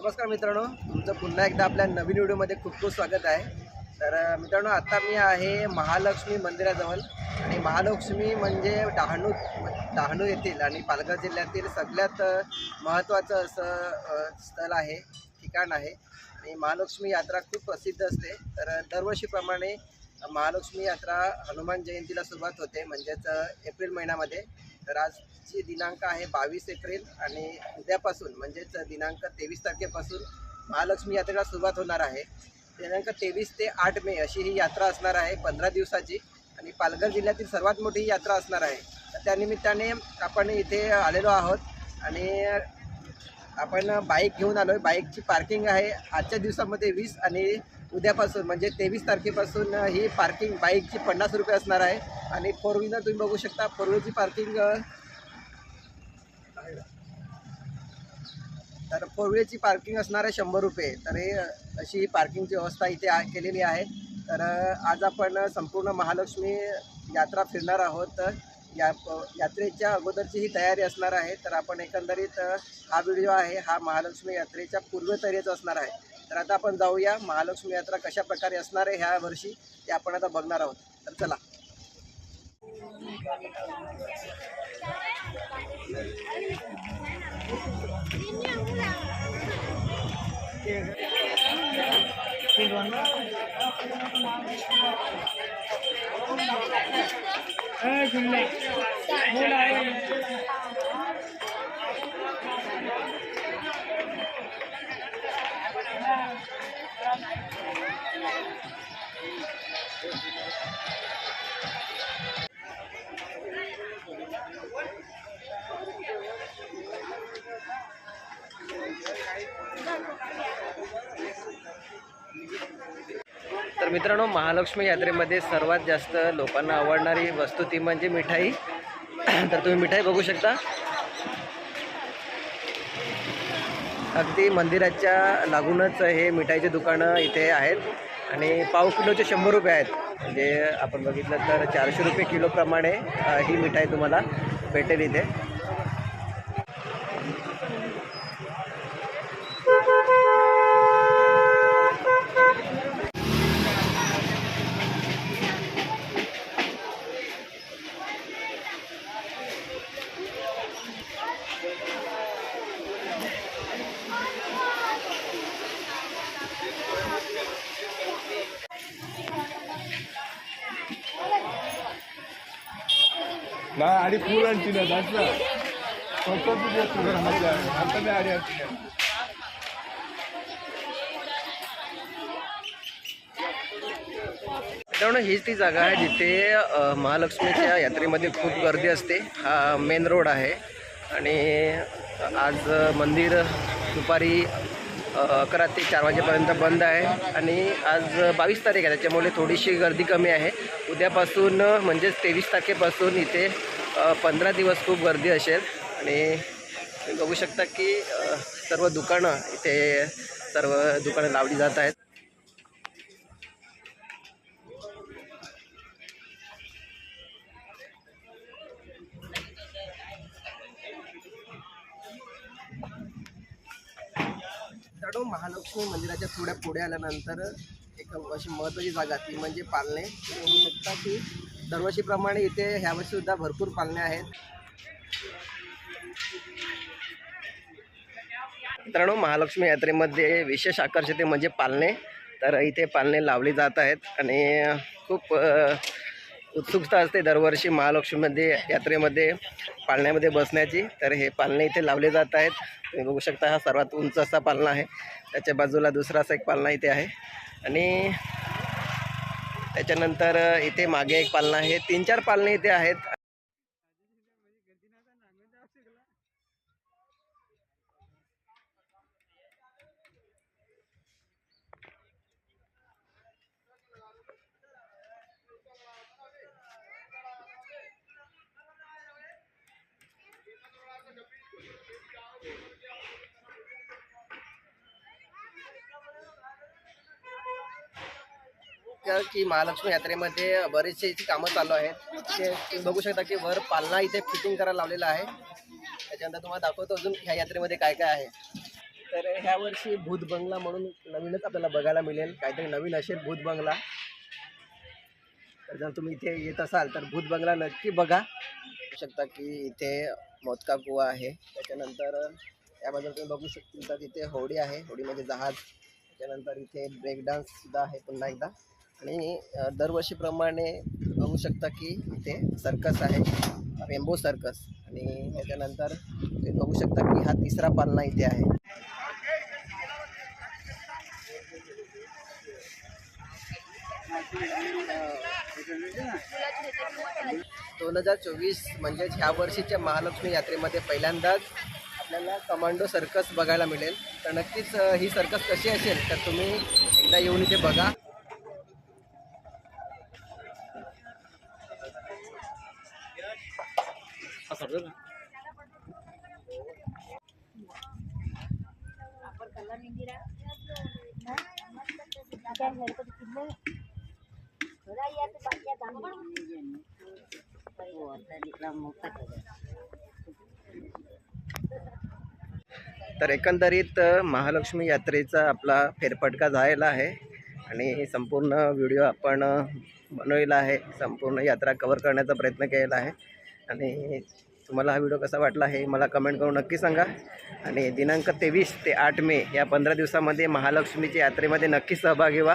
नमस्कार मित्रांनो तुमचं पुन्हा एकदा आपल्या नवीन व्हिडिओमध्ये खूप खूप स्वागत आहे. तर मित्रांनो आता मी आहे महालक्ष्मी मंदिराजवळ आणि महालक्ष्मी म्हणजे डहाणू डहाणू येथील आणि पालघर जिल्ह्यातील सगळ्यात महत्त्वाचं असं स्थळ आहे ठिकाण आहे. आणि महालक्ष्मी यात्रा खूप प्रसिद्ध असते. तर दरवर्षीप्रमाणे महालक्ष्मी यात्रा हनुमान जयंतीला सुरुवात होते म्हणजेच एप्रिल महिन्यामध्ये. तर आजची दिनांक आहे बावीस एप्रिल आणि उद्यापासून म्हणजेच दिनांक तेवीस तारखेपासून महालक्ष्मी यात्रेला सुरुवात होणार आहे. दिनांक तेवीस ते आठ मे अशी ही यात्रा असणार आहे पंधरा दिवसाची. आणि पालघर जिल्ह्यातील सर्वात मोठी ही यात्रा असणार आहे. तर त्यानिमित्ताने आपण इथे आलेलो आहोत आणि आपण बाईक घेऊन आलो आहे बाईकची पार्किंग आहे. आजच्या दिवसामध्ये वीस आणि उद्यापासून म्हणजे तेवीस तारखेपासून ही पार्किंग बाईकची पन्नास रुपये असणार आहे. आणि फोर व्हीलर तुम्ही बघू शकता फोर व्हीलरची पार्किंग तर फोर व्हीलरची पार्किंग असणार आहे शंभर रुपये. तर हे अशी ही पार्किंगची व्यवस्था इथे केलेली आहे. तर आज आपण संपूर्ण महालक्ष्मी यात्रा फिरणार आहोत. या प- यात्रेच्या अगोदरची ही तयारी असणार आहे. तर आपण एकंदरीत हा व्हिडिओ आहे हा महालक्ष्मी यात्रेच्या पूर्वतयारीचा असणार आहे. तर आता आपण जाऊया महालक्ष्मी यात्रा कशा प्रकारे असणार आहे ह्या वर्षी ते आपण आता बघणार आहोत. तर चला. तर मित्रांनो महालक्ष्मी यात्रेमध्ये सर्वात जास्त लोकांना आवडणारी वस्तू ती म्हणजे मिठाई. तर तुम्ही मिठाई बघू शकता. अगदी मंदिराच्या लागूनच हे मिठाईचे दुकानं इथे आहेत. आणि पाव किलोचे शंभर रुपये आहेत. म्हणजे आपण बघितलं तर चारशे रुपये किलोप्रमाणे ही मिठाई तुम्हाला भेटेल इथे. नाही आणि आणची ना. दाटला स्वतःच देत तुझं राहायचं आता नाही आडी असते त्यामुळे हीच ती जागा आहे जिथे महालक्ष्मीच्या यात्रेमध्ये खूप गर्दी असते. हा मेन रोड आहे. आणि आज मंदिर दुपारी अकरा ते चार वाजेपर्यंत बंद आहे. आणि आज बावीस तारीख आहे. त्याच्यामुळे थोडीशी गर्दी कमी आहे. उद्यापासून म्हणजेच तेवीस तारखेपासून इथे पंधरा दिवस खूप गर्दी असेल. आणि बघू शकता की सर्व दुकानं इथे सर्व दुकानं लावली जात आहेत. मित्रांनो महालक्ष्मी मंदिराच्या थोड्या पुढे आल्यानंतर एक अशी महत्त्वाची जागा ती म्हणजे पालणे. होऊ शकता की दरवर्षीप्रमाणे इथे ह्यावर्षी सुद्धा भरपूर पालण्या आहेत. मित्रांनो महालक्ष्मी यात्रेमध्ये विशेष आकर्षते म्हणजे पालणे. तर इथे पालणे लावली जात आहेत आणि खूप उत्सुकता असते दरवर्षी महालक्ष्मीमध्ये यात्रेमध्ये पालण्यामध्ये बसण्याची. तर हे पालणे इथे लावले जात आहेत. तुम्ही बघू शकता हा सर्वात उंच असा पालना आहे. त्याच्या बाजूला दुसरा असा एक पालना इथे आहे. आणि त्याच्यानंतर इथे मागे एक पालना आहे. तीन चार पालने इथे आहेत. की महालक्ष्मी यात्रेमध्ये बरेचसे इथे कामं चालू आहेत. ते तुम्ही बघू शकता की वर पालना इथे फिटिंग करायला लावलेला आहे. त्याच्यानंतर तुम्हाला दाखवतो अजून ह्या यात्रेमध्ये काय काय आहे. तर ह्या वर्षी भूत बंगला म्हणून नवीनच आपल्याला बघायला मिळेल. काहीतरी नवीन असेल भूत बंगला. तर जर तुम्ही इथे येत असाल तर भूत बंगला नक्की बघा. बघू शकता की इथे मोदका कुवा आहे. त्याच्यानंतर या बाजूला तुम्ही बघू शकता तर तिथे होडी आहे. होडीमध्ये जहाज. त्याच्यानंतर इथे ब्रेक डान्स सुद्धा आहे पुन्हा एकदा. आणि दरवर्षीप्रमाणे बघू शकता की इथे सर्कस आहे रेम्बो सर्कस आणि त्याच्यानंतर तुम्ही बघू शकता की हा तिसरा पालना इथे आहे. दोन हजार चोवीस म्हणजेच ह्या वर्षीच्या महालक्ष्मी यात्रेमध्ये पहिल्यांदाच आपल्याला कमांडो सर्कस बघायला मिळेल. तर नक्कीच ही सर्कस कशी असेल तर तुम्ही एकदा येऊन इथे बघा. तर एकंदरीत महालक्ष्मी यात्रेचा आपला फेरफटका झालेला आहे आणि संपूर्ण व्हिडिओ आपण बनवलेला आहे. संपूर्ण यात्रा कवर करण्याचा प्रयत्न केलेला आहे. आणि तुम्हाला हा व्हिडिओ कसा वाटला हे मला कमेंट करून नक्की सांगा. आणि दिनांक तेवीस ते आठ मे या पंधरा दिवसामध्ये महालक्ष्मीच्या यात्रेमध्ये नक्की सहभागी व्हा.